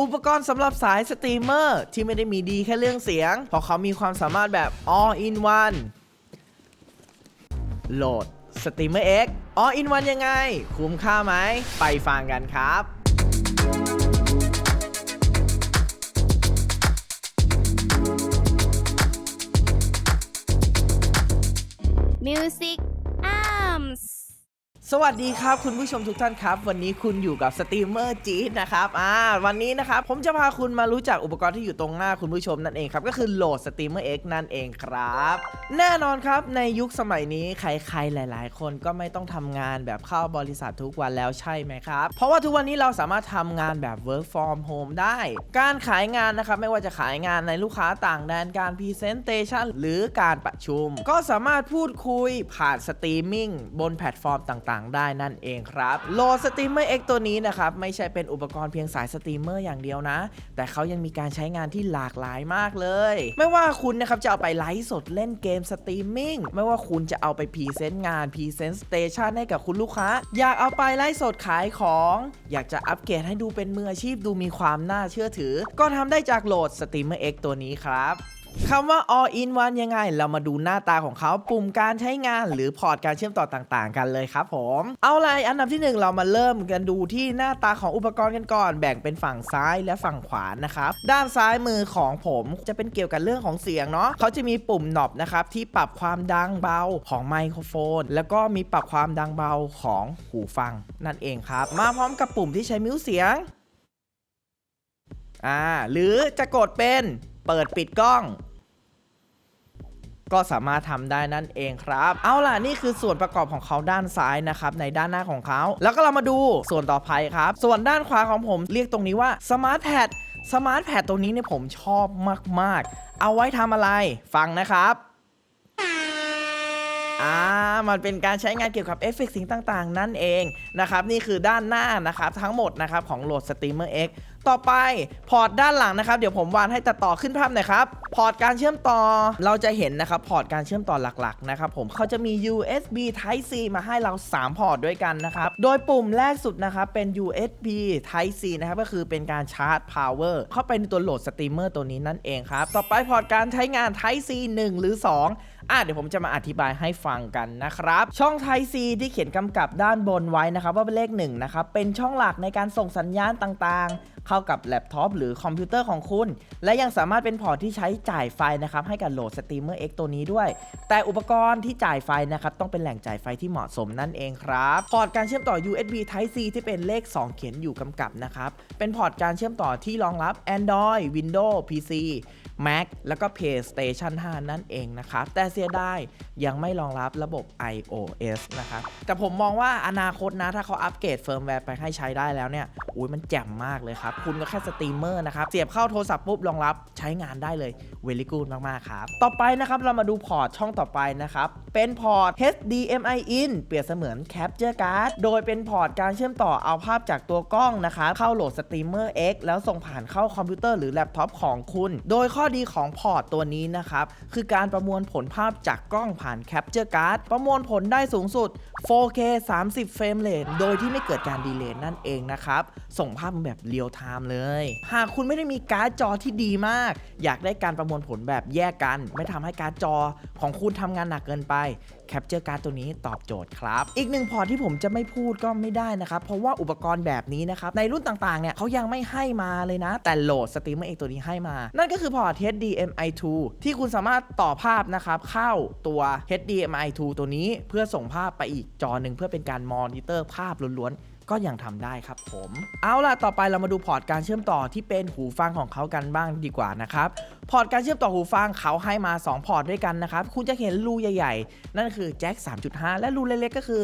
อุปกรณ์สำหรับสายสตรีมเมอร์ที่ไม่ได้มีดีแค่เรื่องเสียง เพราะเขามีความสามารถแบบ all in one โหลด Streamer X all in one ยังไง คุ้มค่าไหม ไปฟังกันครับ Music สวัสดีครับคุณผู้ชมทุกท่านครับ วันนี้คุณอยู่กับสตรีมเมอร์จีดนะครับอ่าวันนี้นะครับผมจะพาคุณมารู้จักอุปกรณ์ที่อยู่ตรงหน้าคุณผู้ชมนั่นเองครับ ก็คือโหลดสตรีมเมอร์ X นั่นเองครับ แน่นอนครับในยุคสมัยนี้ใครๆหลาย ๆ คนก็ไม่ต้องทำงานแบบเข้าบริษัททุกวันแล้วใช่ไหมครับ เพราะว่าทุกวันนี้เราสามารถทำงานแบบ work from home ได้ การขายงานนะครับไม่ว่าจะขายงานในลูกค้าต่างแดนการ presentation หรือการประชุม ก็สามารถพูดคุยผ่านสตรีมมิ่งบนแพลตฟอร์มต่างๆ ได้นั่นเองครับโหลดสตรีมเมอร์ X ตัวนี้นะครับ ไม่ใช่เป็นอุปกรณ์เพียงสายสตรีมเมอร์อย่างเดียวนะ แต่เขายังมีการใช้งานที่หลากหลายมากเลย ไม่ว่าคุณนะครับจะเอาไปไลฟ์สดเล่นเกมสตรีมมิ่งไม่ว่าคุณจะเอาไปพรีเซนต์งานพรีเซนต์สเตชันให้กับคุณลูกค้า อยากเอาไปไลฟ์สดขายของ อยากจะอัปเกรดให้ดูเป็นมืออาชีพดูมีความน่าเชื่อถือ ก็ทำได้จากโหลด Streamer X ตัวนี้ครับ คำว่า all in one ยังไง เรามาดูหน้าตาของเขาปุ่มการใช้งานหรือพอร์ตการเชื่อมต่อต่างๆ กันเลยครับผม เอาล่ะอันดับที่หนึ่งเรามาเริ่มกันดูที่หน้าตาของอุปกรณ์กันก่อน แบ่งเป็นฝั่งซ้ายและฝั่งขวานะครับ ด้านซ้ายมือของผมจะเป็นเกี่ยวกับเรื่องของเสียงเนาะเขาจะมีปุ่มหนอบนะครับที่ปรับความดังเบาของไมโครโฟน แล้วก็มีปรับความดังเบาของหูฟังนั่นเองครับ มาพร้อมกับปุ่มที่ใช้มิวเสียงอ่าหรือจะกดเป็น เปิดปิดกล้อง ก็สามารถทำได้นั่นเองครับ เอาล่ะนี่คือส่วนประกอบของเขาด้านซ้ายนะครับ ในด้านหน้าของเขา แล้วก็เรามาดูส่วนต่อไปครับ ส่วนด้านขวาของผมเรียกตรงนี้ว่าสมาร์ทแพดสมาร์ทแพดตรงนี้เนี่ยผมชอบมาก ๆ เอาไว้ทำอะไร ฟังนะครับอ่ามันเป็นการใช้งานเกี่ยวกับเอฟเฟกต์สิ่งต่าง ๆ นั่นเองนะครับ นี่คือด้านหน้านะครับ ทั้งหมดนะครับของโหลด Streamer X ต่อไปพอร์ตด้านหลังนะครับ เดี๋ยวผมวานให้ตัดต่อขึ้นภาพหน่อยครับ พอร์ตการเชื่อมต่อเราจะเห็นนะครับ พอร์ตการเชื่อมต่อหลักๆนะครับผมเขาจะมี USB Type C มาให้เรา 3 พอร์ตด้วยกันนะครับ โดยปุ่มแรกสุดนะครับ เป็น USB Type C นะครับ ก็คือเป็นการชาร์จ power เข้าไปในตัวโหลดสตรีมเมอร์ตัวนี้นั่นเองครับ ต่อไปพอร์ตการใช้งาน Type C 1 หรือ 2 อะเดี๋ยวผมจะมาอธิบายให้ฟังกันนะครับ ช่อง Type C ที่เขียนกำกับด้านบนไว้นะครับว่าเป็นเลข1นะครับเป็นช่องหลักในการส่งสัญญาณต่างๆ เข้ากับแล็ปท็อปหรือคอมพิวเตอร์ของคุณ และยังสามารถเป็นพอร์ตที่ใช้จ่ายไฟนะครับให้กับโหลด Streamer X ตัวนี้ด้วย แต่อุปกรณ์ที่จ่ายไฟนะครับต้องเป็นแหล่งจ่ายไฟที่เหมาะสมนั่นเองครับพอร์ตการเชื่อมต่อ USB Type C ที่เป็นเลข 2 เขียนอยู่กำกับนะครับเป็นพอร์ตการเชื่อมต่อที่รองรับ Android Windows PC Mac แล้วก็ PlayStation 5 นั่นเองนะครับ แต่เสียดายยังไม่รองรับระบบ iOS นะครับ แต่ผมมองว่าอนาคตนะ ถ้าเขาอัปเกรดเฟิร์มแวร์ไปให้ใช้ได้แล้วเนี่ย อุ้ยมันแจ่มมากเลยครับ คุณก็แค่สตรีมเมอร์นะครับ เสียบเข้าโทรศัพท์ปุ๊บรองรับใช้งานได้เลยเวลิกูดมาก ๆ ครับ ต่อไปนะครับ เรามาดูพอร์ตช่องต่อไปนะครับ เป็นพอร์ต HDMI in เปรียบเสมือน Capture Card โดยเป็นพอร์ตการเชื่อมต่อเอาภาพจากตัวกล้องนะครับเข้าโหลด Streamer X แล้วส่งผ่านเข้าคอมพิวเตอร์หรือแล็ปท็อปของคุณ โดยข้ออดีของพอร์ตตัวนี้นะครับ คือการประมวลผลภาพจากกล้องผ่าน Capture Card ประมวลผลได้สูงสุด 4K 30 เฟรมเรทโดยที่ไม่เกิดการดีเลย์นั่นเองนะครับ ส่งภาพแบบเรียลไทม์เลย หากคุณไม่ได้มีการ์ดจอที่ดีมาก อยากได้การประมวลผลแบบแยกกัน ไม่ทำให้การ์ดจอของคุณทำงานหนักเกินไปแคปเจอร์การ์ดตัวนี้ตอบโจทย์ครับ อีกหนึ่งพอร์ตที่ผมจะไม่พูดก็ไม่ได้นะครับ เพราะว่าอุปกรณ์แบบนี้นะครับ ในรุ่นต่างๆ เนี่ยเขายังไม่ให้มาเลยนะ แต่โหลดสตรีมเมอร์เองตัวนี้ให้มา นั่นก็คือพอร์ต HDMI 2 ที่คุณสามารถต่อภาพนะครับ เข้าตัว HDMI 2 ตัวนี้เพื่อส่งภาพไปอีกจอหนึ่งเพื่อเป็นการมอนิเตอร์ภาพล้วนๆ ก็ยังทำได้ครับผม เอาล่ะต่อไปเรามาดูพอร์ตการเชื่อมต่อที่เป็นหูฟังของเขากันบ้างดีกว่านะครับพอร์ตการเชื่อมต่อหูฟังเขาให้มา 2 พอร์ตด้วยกันนะครับคุณจะเห็นรูใหญ่ๆ นั่นคือแจ็ค3.5 และรูเล็กๆก็คือ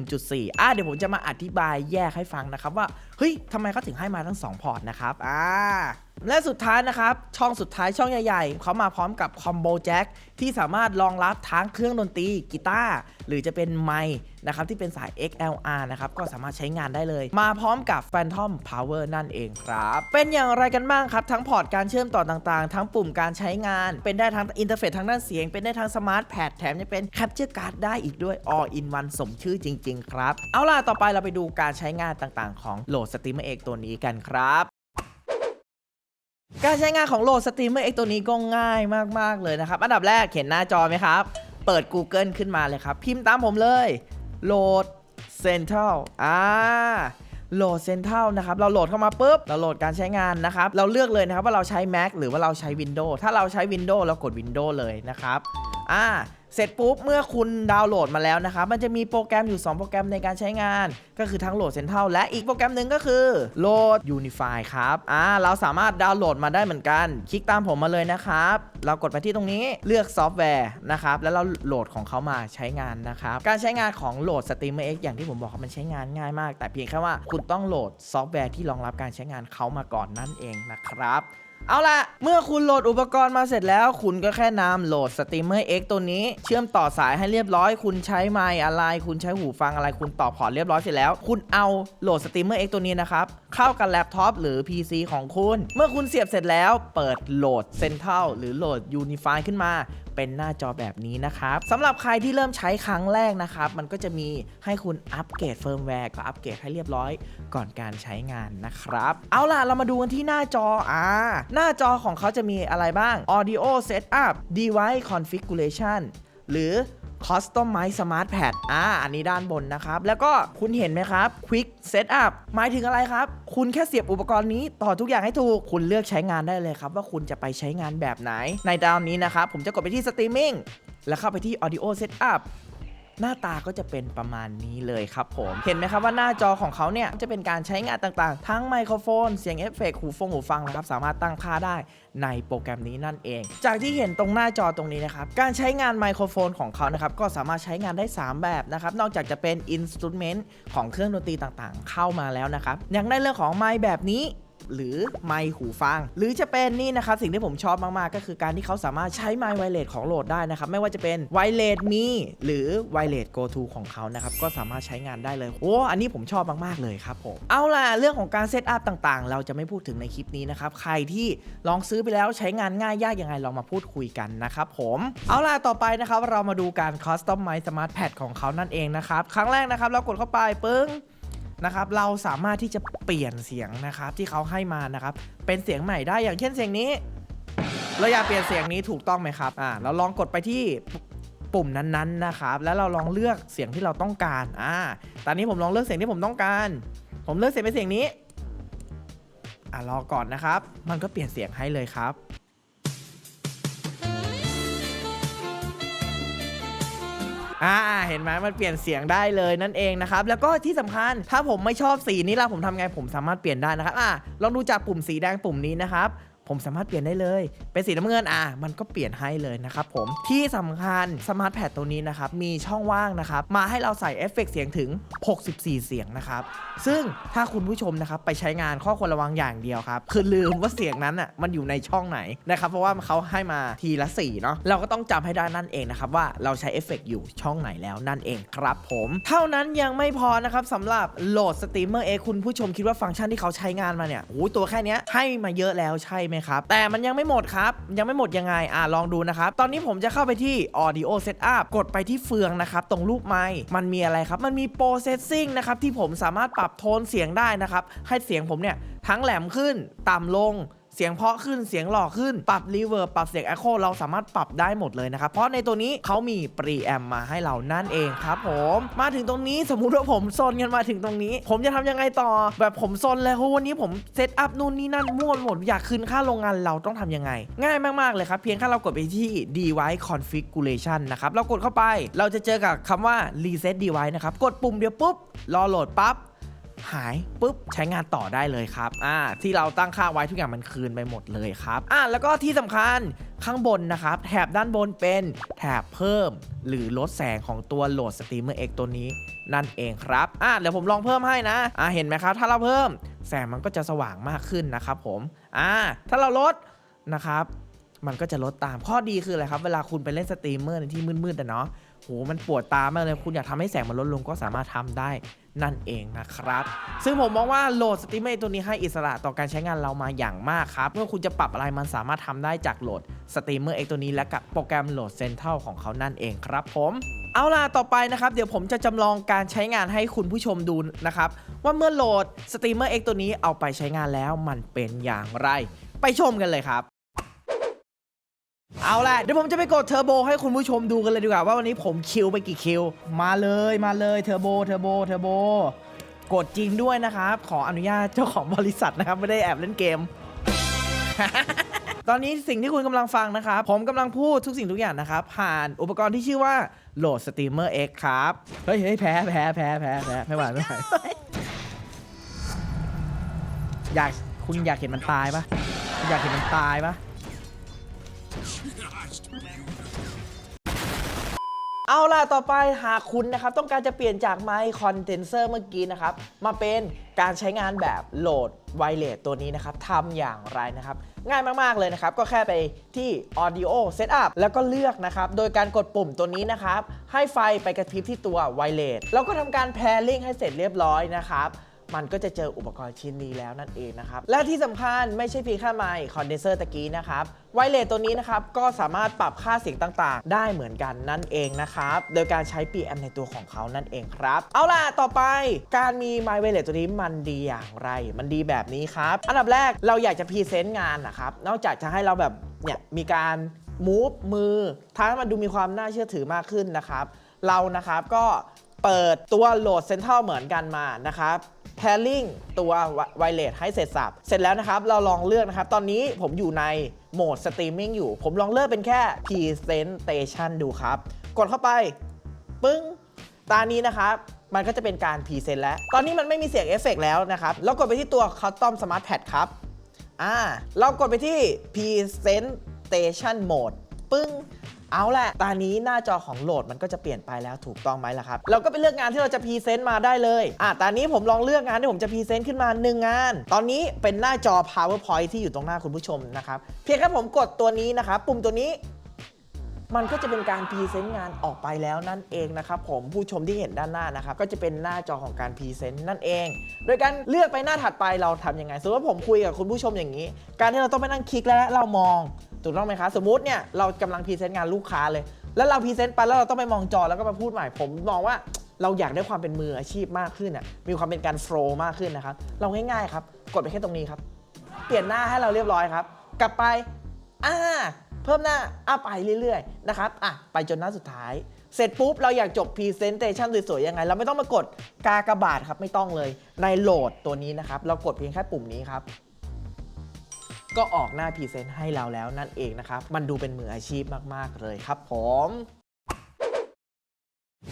1.4 อะเดี๋ยวผมจะมาอธิบายแยกให้ฟังนะครับว่าเฮ้ยทำไมเขาถึงให้มาทั้ง 2 พอร์ตนะครับอ่า และสุดท้ายนะครับ ช่องสุดท้ายช่องใหญ่ๆ เขามาพร้อมกับคอมโบแจ็คที่สามารถรองรับทั้งเครื่องดนตรีกีตาร์หรือจะเป็นไมค์นะครับที่เป็นสาย XLR นะครับ ก็สามารถใช้งานได้เลย มาพร้อมกับ Phantom Power นั่นเองครับ เป็นอย่างไรกันบ้างครับ ทั้งพอร์ตการเชื่อมต่อต่างๆ ทั้งปุ่มการใช้งาน เป็นได้ทั้งอินเทอร์เฟซทางด้านเสียง เป็นได้ทั้งสมาร์ทแพดแถมยังเป็น Capture Card ได้อีกด้วย All in one สมชื่อจริง ๆ ครับ เอาล่ะต่อไปเราไปดูการใช้งานต่างๆ ของโหลด Streamer X ตัวนี้กันครับ การใช้งานของโหลด Streamer X ตัวนี้ก็ง่ายมาก ๆ เลยนะครับ อันดับแรกเห็นหน้าจอไหมครับ เปิด Google ขึ้นมาเลยครับ พิมพ์ตามผมเลยโหลด Central อ่าโหลด Central นะครับ เราโหลดเข้ามาปุ๊บ เราโหลดการใช้งานนะครับ เราเลือกเลยนะครับว่าเราใช้ Mac หรือว่าเราใช้ Windows ถ้าเราใช้ Windows เรากด Windows เลยนะครับ อ่าเสร็จปุ๊บเมื่อคุณดาวน์โหลดมาแล้วนะครับมันจะมีโปรแกรมอยู่ 2 โปรแกรมในการใช้งาน ก็คือทั้งโหลด Central และอีกโปรแกรมหนึ่งก็คือโหลด Unify ครับอ่าเราสามารถดาวน์โหลดมาได้เหมือนกัน คลิกตามผมมาเลยนะครับ เรากดไปที่ตรงนี้เลือกซอฟต์แวร์นะครับแล้วเราโหลดของเขามาใช้งานนะครับการใช้งานของโหลด Streamer X อย่างที่ผมบอกมันใช้งานง่ายมาก แต่เพียงแค่ว่าคุณต้องโหลดซอฟต์แวร์ที่รองรับการใช้งานเขามาก่อนนั่นเองนะครับ เอาล่ะ เมื่อคุณโหลดอุปกรณ์มาเสร็จแล้ว คุณก็แค่นำโหลดสตรีมเมอร์ X ตัวนี้ เชื่อมต่อสายให้เรียบร้อย คุณใช้ไมค์อะไร คุณใช้หูฟังอะไร คุณต่อพอร์ตเรียบร้อยเสร็จแล้ว คุณเอาโหลดสตรีมเมอร์ X ตัวนี้นะครับ เข้ากับแล็ปท็อปหรือ PC ของคุณ เมื่อคุณเสียบเสร็จแล้วเปิดโหลด Central หรือโหลด Unify ขึ้นมาเป็นหน้าจอแบบนี้นะครับสำหรับใครที่เริ่มใช้ครั้งแรกนะครับ มันก็จะมีให้คุณอัปเกรดเฟิร์มแวร์ก็อัปเกรดให้เรียบร้อยก่อนการใช้งานนะครับ เอาล่ะ เรามาดูกันที่หน้าจออ่าหน้าจอของเขาจะมีอะไรบ้าง Audio Setup Device Configuration หรือ Customize Smart Pad อ่า อันนี้ด้านบนนะครับ แล้วก็คุณเห็นไหมครับ Quick Setup หมายถึงอะไรครับ คุณแค่เสียบอุปกรณ์นี้ต่อทุกอย่างให้ถูก คุณเลือกใช้งานได้เลยครับ ว่าคุณจะไปใช้งานแบบไหน ในดาวนี้นะครับ ผมจะกดไปที่ Streaming แล้วเข้าไปที่ Audio Setup หน้าตาก็จะเป็นประมาณนี้เลยครับผม เห็นไหมครับว่าหน้าจอของเขาเนี่ยจะเป็นการใช้งานต่างๆ ทั้งไมโครโฟน เสียงเอฟเฟกต์หูฟงหูฟังนะครับสามารถตั้งค่าได้ในโปรแกรมนี้นั่นเอง จากที่เห็นตรงหน้าจอตรงนี้นะครับการใช้งานไมโครโฟนของเขานะครับก็สามารถใช้งานได้ 3 แบบนะครับนอกจากจะเป็นอินสตูเมนต์ของเครื่องดนตรีต่างๆ เข้ามาแล้วนะครับยังได้เรื่องของไมค์แบบนี้ หรือไมค์หูฟัง หรือจะเป็นนี่นะครับสิ่งที่ผมชอบมาก ๆ ก็คือการที่เขาสามารถใช้ไมค์ไวเลสของโหลดได้นะครับ ไม่ว่าจะเป็นไวเลสมีหรือไวเลส Go To ของเขานะครับ ก็สามารถใช้งานได้เลย โอ้ อันนี้ผมชอบมาก ๆ เลยครับผม เอาล่ะ เรื่องของการเซตอัพต่าง ๆ เราจะไม่พูดถึงในคลิปนี้นะครับ ใครที่ลองซื้อไปแล้วใช้งานง่ายยากยังไงลองมาพูดคุยกันนะครับผมเอาล่ะต่อไปนะครับเรามาดูการ Customize Smart Pad ของเขานั่นเองนะครับครั้งแรกนะครับเรากดเข้าไปปึ้ง นะครับ เราสามารถที่จะเปลี่ยนเสียงนะครับที่เขาให้มานะครับ เป็นเสียงใหม่ได้อย่างเช่นเสียงนี้ เราอยากเปลี่ยนเสียงนี้ถูกต้องไหมครับ อ่า เราลองกดไปที่ปุ่มนั้นๆนะครับ แล้วเราลองเลือกเสียงที่เราต้องการ อ่า ตอนนี้ผมลองเลือกเสียงที่ผมต้องการ ผมเลือกเสียงเป็นเสียงนี้ อ่ารอก่อนนะครับ มันก็เปลี่ยนเสียงให้เลยครับ อ่าเห็นไหมมันเปลี่ยนเสียงได้เลยนั่นเองนะครับแล้วก็ที่สำคัญถ้าผมไม่ชอบสีนี้ละผมทำไงผมสามารถเปลี่ยนได้นะครับอ่าลองดูจากปุ่มสีแดงปุ่มนี้นะครับ ผมสามารถเปลี่ยนได้เลย เป็นสีน้ำเงินอะมันก็เปลี่ยนให้เลยนะครับผมที่สำคัญสมาร์ทแพดตัวนี้นะครับมีช่องว่างนะครับมาให้เราใส่เอฟเฟกต์เสียงถึง 64 เสียงนะครับซึ่งถ้าคุณผู้ชมนะครับไปใช้งานข้อควรระวังอย่างเดียวครับคือลืมว่าเสียงนั้นอะมันอยู่ในช่องไหนนะครับเพราะว่าเขาให้มาทีละ4เนาะเราก็ต้องจำให้ได้นั่นเองนะครับว่าเราใช้เอฟเฟกต์อยู่ช่องไหนแล้วนั่นเองครับผมเท่านั้นยังไม่พอนะครับสำหรับโหลดสตรีมเมอร์เอคุณผู้ชมคิดว่าฟังก์ชันที่เขาใช้งานมาเนี่ยโอ้ยตัวแค่นี้ให้มาเยอะแล้วใช่ไหมครับ แต่มันยังไม่หมดครับ ยังไม่หมดยังไง อ่าลองดูนะครับ ตอนนี้ผมจะเข้าไปที่ Audio Setup กดไปที่เฟืองนะครับ ตรงรูปไม้มันมีอะไรครับ มันมี Processing นะครับ ที่ผมสามารถปรับโทนเสียงได้นะครับ ให้เสียงผมเนี่ยทั้งแหลมขึ้น ต่ำลง เสียงเพาะขึ้นเสียงหล่อขึ้น ปรับรีเวิร์บปรับเสียง Echo เราสามารถปรับได้หมดเลยนะครับ เพราะในตัวนี้เขามีปรีแอมมาให้เรานั่นเองครับผมมาถึงตรงนี้สมมุติว่าผมซนกันมาถึงตรงนี้ ผมจะทำยังไงต่อ แบบผมซนเลยเพราะวันนี้ผมเซตอัพนู่นนี่นั่นมั่วหมดอยากคืนค่าโรงงานเราต้องทำยังไง ง่ายมากๆเลยครับ เพียงแค่เรากดไปที่ device configuration นะครับเรากดเข้าไป เราจะเจอกับคำว่า reset device นะครับกดปุ่มเดียวปุ๊บรอโหลดปั๊บ หายปุ๊บใช้งานต่อได้เลยครับอ่าที่เราตั้งค่าไว้ทุกอย่างมันคืนไปหมดเลยครับอ่าแล้วก็ที่สำคัญข้างบนนะครับแถบด้านบนเป็นแถบเพิ่ม หรือลดแสงของตัวโหลด Streamer X ตัวนี้นั่นเองครับอ่าเดี๋ยวผมลองเพิ่มให้นะอ่าเห็นไหมครับ ถ้าเราเพิ่มแสงมันก็จะสว่างมากขึ้นนะครับผมอ่าถ้าเราลดนะครับมันก็จะลดตามข้อดีคืออะไรครับ เวลาคุณไปเล่นสตรีมเมอร์ในที่มืดๆอะเนาะ โหมันปวดตามากเลยคุณอยากทำให้แสงมันลดลงก็สามารถทำได้นั่นเองนะครับ ซึ่งผมมองว่าโหลดสตรีมเมอร์ตัวนี้ให้อิสระต่อการใช้งานเรามาอย่างมากครับ เมื่อคุณจะปรับอะไรมันสามารถทำได้จากโหลดสตรีมเมอร์เอกตัวนี้และกับโปรแกรมโหลดเซนเทลของเขานั่นเองครับผมเอาล่ะ ต่อไปนะครับ เดี๋ยวผมจะจำลองการใช้งานให้คุณผู้ชมดูนะครับ ว่าเมื่อโหลดสตรีมเมอร์เอกตัวนี้เอาไปใช้งานแล้วมันเป็นอย่างไร ไปชมกันเลยครับ เอาละเดี๋ยวผมจะไปกดเทอร์โบให้คุณผู้ชมดูกันเลยดีกว่าว่าวันนี้ผมคิวไปกี่คิว มาเลยมาเลยเทอร์โบเทอร์โบเทอร์โบกดจริงด้วยนะครับ ขออนุญาตเจ้าของบริษัทนะครับ ไม่ได้แอบเล่นเกม ตอนนี้สิ่งที่คุณกำลังฟังนะครับ ผมกำลังพูดทุกสิ่งทุกอย่างนะครับ ผ่านอุปกรณ์ที่ชื่อว่าโหลดสตรีมเมอร์ X ครับ เฮ้ยเฮ้ยแพ้แพ้แพ้แพ้แพ้ไม่ไหวไม่ไหวอยากคุณอยากเห็นมันตายปะอยากเห็นมันตายปะ เอาล่ะ ต่อไปหากคุณนะครับ ต้องการจะเปลี่ยนจากไมค์คอนเดนเซอร์เมื่อกี้นะครับ มาเป็นการใช้งานแบบโหลดไวเลสตัวนี้นะครับทำอย่างไรนะครับ ง่ายมาก ๆ เลยนะครับ ก็แค่ไปที่ Audio Setup แล้วก็เลือกนะครับ โดยการกดปุ่มตัวนี้นะครับ ให้ไฟไปกระพริบที่ตัวไวเลสแล้วก็ทำการแพร์ลิงให้เสร็จเรียบร้อยนะครับ มันก็จะเจออุปกรณ์ชิ้นนี้แล้วนั่นเองนะครับ และที่สำคัญไม่ใช่เพียงแค่ไมค์คอนเดนเซอร์ตะกี้นะครับไวเลสตัวนี้นะครับ ก็สามารถปรับค่าเสียงต่างๆ ได้เหมือนกันนั่นเองนะครับ โดยการใช้ PM ในตัวของเขานั่นเองครับ เอาล่ะ ต่อไปการมีไมค์ไวเลสตัวนี้มันดีอย่างไร มันดีแบบนี้ครับ อันดับแรกเราอยากจะพรีเซนต์งานนะครับ นอกจากจะให้เราแบบเนี่ยมีการมูฟมือทำให้มันดูมีความน่าเชื่อถือมากขึ้นนะครับ เรานะครับก็เปิดตัวโหลดเซนเทรัลเหมือนกันมานะครับ แพลลิงตัวไวเลสให้เสร็จสับ เสร็จแล้วนะครับ เราลองเลือกนะครับ ตอนนี้ผมอยู่ในโหมดสตรีมมิ่งอยู่ ผมลองเลือกเป็นแค่ Presentation ดูครับ กดเข้าไป ปึ้ง ตานี้นะครับมันก็จะเป็นการพรีเซนต์แล้ว ตอนนี้มันไม่มีเสียงเอฟเฟกต์แล้วนะครับ แล้วกดไปที่ตัว Custom Smart Pad ครับ อ่า เรากดไปที่ Presentation Mode ปึ้ง เอาแหละตอนนี้หน้าจอของโหลดมันก็จะเปลี่ยนไปแล้วถูกต้องไหมล่ะครับ เราก็ไปเลือกงานที่เราจะพรีเซนต์มาได้เลย อ่าตอนนี้ผมลองเลือกงานที่ผมจะพรีเซนต์ขึ้นมา 1 งาน ตอนนี้เป็นหน้าจอ PowerPoint ที่อยู่ตรงหน้าคุณผู้ชมนะครับ เพียงแค่ผมกดตัวนี้นะครับ ปุ่มตัวนี้มันก็จะเป็นการพรีเซนต์งานออกไปแล้วนั่นเองนะครับผมผู้ชมที่เห็นด้านหน้านะครับก็จะเป็นหน้าจอของการพรีเซนต์นั่นเอง โดยการเลือกไปหน้าถัดไปเราทำยังไงสมมติว่าผมคุยกับคุณผู้ชมอย่างนี้ การที่เราต้องไปนั่งคลิกและเรามอง ถูกต้องไหมคะสมมติเนี่ยเรากำลังพรีเซนต์งานลูกค้าเลย แล้วเราพรีเซนต์ไปแล้วเราต้องไปมองจอแล้วก็มาพูดใหม่ผมมองว่าเราอยากได้ความเป็นมืออาชีพมากขึ้นอะมีความเป็นการโฟล์มากขึ้นนะครับเราง่ายๆครับ กดไปแค่ตรงนี้ครับ เปลี่ยนหน้าให้เราเรียบร้อยครับ กลับไปอ่าเพิ่มหน้าอะไปเรื่อยๆนะครับอะไปจนหน้าสุดท้าย เสร็จปุ๊บ เราอยากจบ Presentation สวยๆยังไง เราไม่ต้องมากดกากบาทครับไม่ต้องเลยในโหลดตัวนี้นะครับ เรากดเพียงแค่ปุ่มนี้ครับ ก็ออกหน้าพรีเซนต์ให้เราแล้วนั่นเองนะครับ มันดูเป็นมืออาชีพมาก ๆ เลยครับผม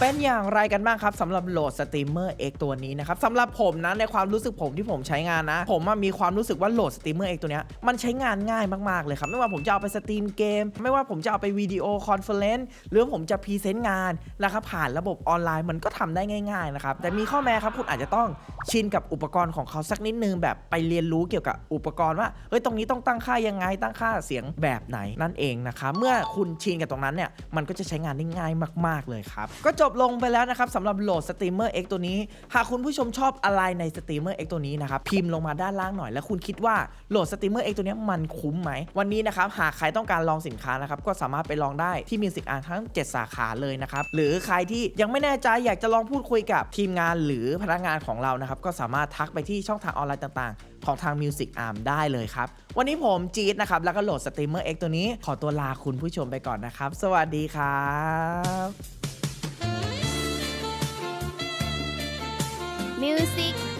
เป็นอย่างไรกันบ้างครับสำหรับโหลดสตรีมเมอร์ X ตัวนี้นะครับสำหรับผมนะในความรู้สึกผมที่ผมใช้งานนะ ผมมีความรู้สึกว่าโหลดสตรีมเมอร์ X ตัวนี้มันใช้งานง่ายมากๆเลยครับ ไม่ว่าผมจะเอาไปสตรีมเกม ไม่ว่าผมจะเอาไปวิดีโอคอนเฟอเรนซ์หรือผมจะพรีเซนต์งานนะครับผ่านระบบออนไลน์มันก็ทำได้ง่ายๆนะครับแต่มีข้อแม้ครับคุณอาจจะต้องชินกับอุปกรณ์ของเขาสักนิดนึงแบบไปเรียนรู้เกี่ยวกับอุปกรณ์ว่าเฮ้ยตรงนี้ต้องตั้งค่ายังไงตั้งค่าเสียงแบบไหนนั่นเองนะครับเมื่อคุณชินกับตรงนั้นเนี่ยมันก็จะใช้งานได้ง่ายมาก ๆเลยครับก็จจบลงไปแล้วนะครับสำหรับโหลดสตรีมเมอร์ X ตัวนี้ หากคุณผู้ชมชอบอะไรในสตรีมเมอร์ X ตัวนี้นะครับพิมพ์ลงมาด้านล่างหน่อย แล้วคุณคิดว่าโหลดสตรีมเมอร์ X ตัวนี้มันคุ้มไหม วันนี้นะครับหากใครต้องการลองสินค้านะครับก็สามารถไปลองได้ที่ Music Art ทั้ง 7 สาขาเลยนะครับหรือใครที่ยังไม่แน่ใจอยากจะลองพูดคุยกับทีมงานหรือพนักงานของเรานะครับก็สามารถทักไปที่ช่องทางออนไลน์ต่างๆ ของทาง Music Arm ได้เลยครับวันนี้ผมจี๊ดนะครับแล้วก็โหลดสตรีมเมอร์ X ตัวนี้ ขอตัวลาคุณผู้ชมไปก่อนนะครับ สวัสดีครับ Music